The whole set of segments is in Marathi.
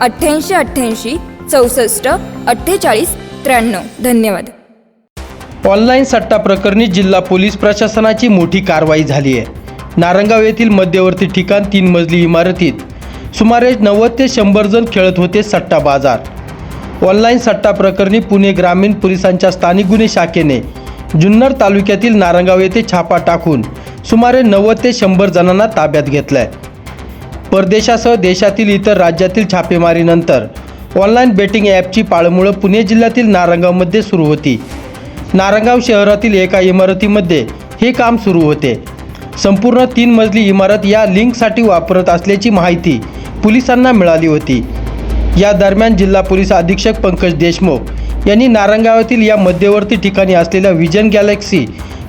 अठ्ठ्याऐंशी अठ्ठ्याऐंशी चौसष्ट अठ्ठेचाळीस त्र्याण्णव. धन्यवाद. ऑनलाईन सट्टा प्रकरणी जिल्हा पोलीस प्रशासनाची मोठी कारवाई झाली आहे. नारंगाव येथील मध्यवर्ती ठिकाण तीन मजली इमारतीत सुमारे नव्वद ते शंभर जण खेळत होते सट्टा बाजार. ऑनलाईन सट्टा प्रकरणी पुणे ग्रामीण पोलिसांच्या स्थानिक गुन्हे शाखेने जुन्नर तालुक्यातील नारंगाव येथे छापा टाकून सुमारे नव्वद ते शंभर जणांना ताब्यात घेतलंय. परदेशासह देशातील इतर राज्यातील छापेमारीनंतर ऑनलाईन बेटिंग ॲपची पाळमुळं पुणे जिल्ह्यातील नारंगावमध्ये सुरू होती. नारंगाव शहरातील एका इमारतीमध्ये हे काम सुरू होते. संपूर्ण तीन मजली इमारत या लिंकसाठी वापरत असल्याची माहिती पोलिसांना मिळाली होती. या दरम्यान जिल्हा पोलीस अधीक्षक पंकज देशमुख यांनी नारंगावातील या मध्यवर्ती ठिकाणी असलेल्या विजन गॅलेक्सी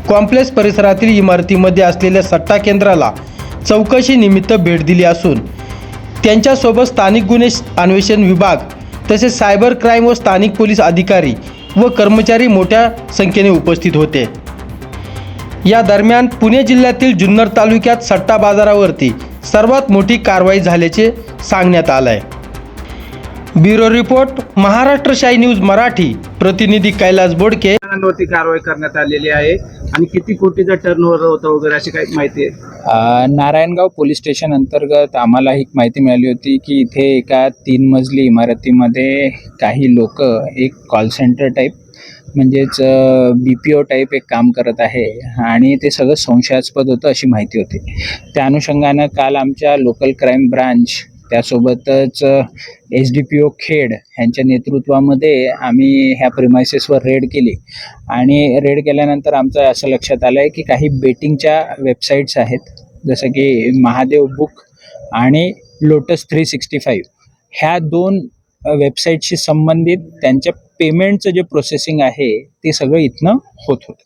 कॉम्प्लेक्स परिसरातील इमारतीमध्ये असलेल्या सट्टा केंद्राला चौकशीनिमित्त भेट दिली असून त्यांच्यासोबत स्थानिक गुन्हे अन्वेषण विभाग तसेच सायबर क्राईम व स्थानिक पोलीस अधिकारी व कर्मचारी मोठ्या संख्येने उपस्थित होते. या दरम्यान पुणे जिल्ह्यातील जुन्नर तालुक्यात सट्टा बाजारावरती सर्वात मोठी कारवाई झाल्याचे सांगण्यात आलं आहे ब्युरो रिपोर्ट महाराष्ट्र शाही न्यूज मराठी. प्रतिनिधी कैलास बोडके. जणांवरती कारवाई करण्यात आलेली आहे. आणि किती कोटीचा टर्नओव्हर होतं वगैरे अशी काही माहिती आहे? नारायणगाव पोलीस स्टेशन अंतर्गत आम्हाला ही माहिती मिळाली होती की इथे एका तीन मजली इमारतीमध्ये काही लोक एक कॉल सेंटर टाईप म्हणजेच बी पी ओ टाईप एक काम करत आहे. आणि ते सगळं संशयास्पद होतं अशी माहिती होती. त्या अनुषंगानं काल आमच्या लोकल क्राईम ब्रांच त्यासोबतच S D P O Khed ह्यांच्या नेतृत्वामध्ये आम्ही ह्या प्रिमायसेसवर रेड केली. आणि रेड केल्यानंतर आमचं असं लक्षात आलं आहे की काही बेटिंगच्या वेबसाईट्स आहेत. जसं की महादेव बुक आणि लोटस थ्री सिक्स्टी फाईव्ह ह्या दोन वेबसाईटशी संबंधित त्यांच्या पेमेंटचं जे प्रोसेसिंग आहे ते सगळं इथनं होत होतं.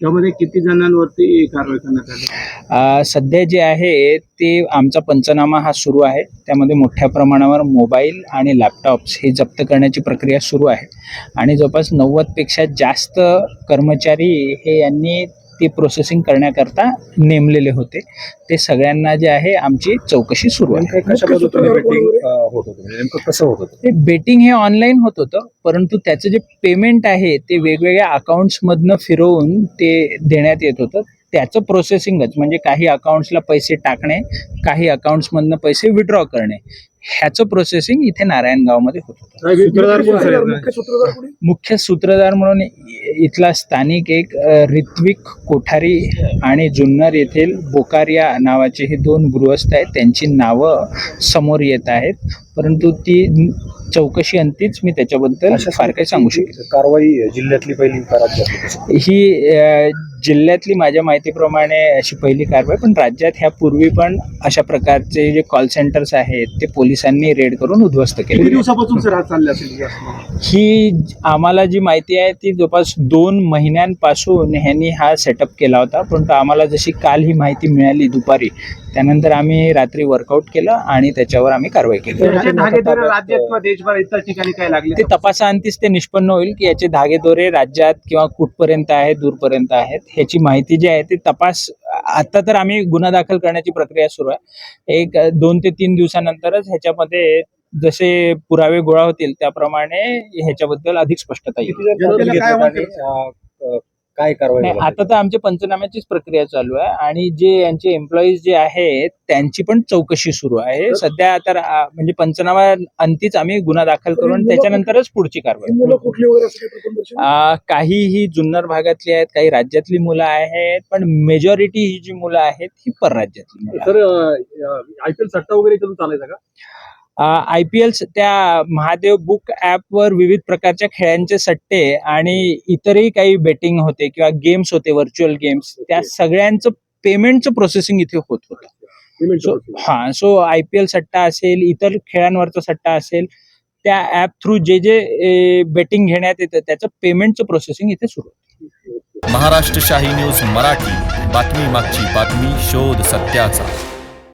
त्यामध्ये किती जणांवरती कारवाई करण्यात आली? अ, सध्या जे आहे ते आमचा पंचनामा हा सुरू आहे. त्यामध्ये मोठ्या प्रमाणावर मोबाईल आणि लॅपटॉप्स हे जप्त करण्याची प्रक्रिया सुरू आहे. आणि जवळपास नव्वदपेक्षा जास्त कर्मचारी हे यांनी ते प्रोसेसिंग करण्याकरता नेमलेले होते. ते सगळ्यांना जे आहे आमची चौकशी सुरू आहे. ते बेटिंग हे ऑनलाईन होत होतं परंतु त्याचं जे पेमेंट आहे ते वेगवेगळ्या अकाउंट्समधनं फिरवून ते देण्यात येत होतं. त्याचं प्रोसेसिंगच म्हणजे काही अकाउंट्सला पैसे टाकणे काही अकाउंट्समधनं पैसे विड्रॉ करणे. ह्याचं प्रोसेसिंग इथे नारायणगावमध्ये होत होतं. सूत्रधार कोण सर मुख्य सूत्रधार म्हणून इथला स्थानिक एक ऋत्विक कोठारी आणि जुन्नर येथील बोकारिया नावाचे हे दोन गृहस्थ आहेत. त्यांची नावं समोर येत आहेत. परंतु ती चौकशी अंतीच मी त्याच्याबद्दल फार काही सांगू शकेल कारवाई जिल्ह्यातली पहिली ही जिल्ह्यातली माझ्या माहितीप्रमाणे अशी पहिली कारवाई पण राज्यात ह्यापूर्वी पण अशा प्रकारचे जे कॉल सेंटर्स आहेत ते पोलिसांनी रेड करून उद्ध्वस्त केले. किती दिवसापासून सर हा चालले असेल ही ज- आम्हाला जी माहिती आहे ती जवळपास दोन महिन्यांपासून ह्यांनी हा सेटअप केला होता. परंतु आम्हाला जशी काल ही माहिती मिळाली दुपारी त्यानंतर आम्ही रात्री वर्कआउट केलं आणि त्याच्यावर आम्ही कारवाई केली. याचे धागेदोरे राज्यात किंवा देशभर इतर ठिकाणी काय लागले? ते तपासाअंतीच ते निष्पन्न होईल की याचे धागेदोरे राज्यात किंवा कुठपर्यंत आहेत दूरपर्यंत आहेत ह्याची माहिती जी आहे ती तपास आता तर आम्ही गुन्हा दाखल करण्याची प्रक्रिया सुरू आहे. एक दोन ते तीन दिवसानंतरच ह्याच्यामध्ये जसे पुरावे गोळा होतील त्याप्रमाणे ह्याच्याबद्दल अधिक स्पष्टता येईल. काय कारवाई नाही झाली? आता तर आमच्या पंचनाम्याचीच प्रक्रिया चालू आहे आणि जे यांचे एम्प्लॉईज जे आहेत त्यांची पण चौकशी सुरू आहे सध्या तर आ, म्हणजे पंचनामा अंतीच आम्ही गुन्हा दाखल करून त्याच्यानंतरच पुढची कारवाई आ, काही ही जुन्नर भागातली आहेत काही राज्यातली मुलं आहेत पण मेजॉरिटी ही जी मुलं आहेत ही परराज्यातली मुलं आहेत. तर आयपीएल सट्टा वगैरे चालू चालायचा का आय पी एल त्या महादेव बुक वर विविध प्रकारच्या खेळांचे सट्टे आणि इतरही काही बेटिंग होते किंवा गेम्स होते व्हर्च्युअल गेम्स त्या सगळ्यांचं पेमेंटचं प्रोसेसिंग इथे होत होतं. सो हा सो आय पी एल सट्टा असेल इतर खेळांवरचा सट्टा असेल त्या ऍप थ्रू जे जे बेटिंग घेण्यात येतं त्याचं पेमेंटचं प्रोसेसिंग इथे सुरू होतं. महाराष्ट्र शाही न्यूज मराठी बातमी मागची बातमी शोध सत्याचा.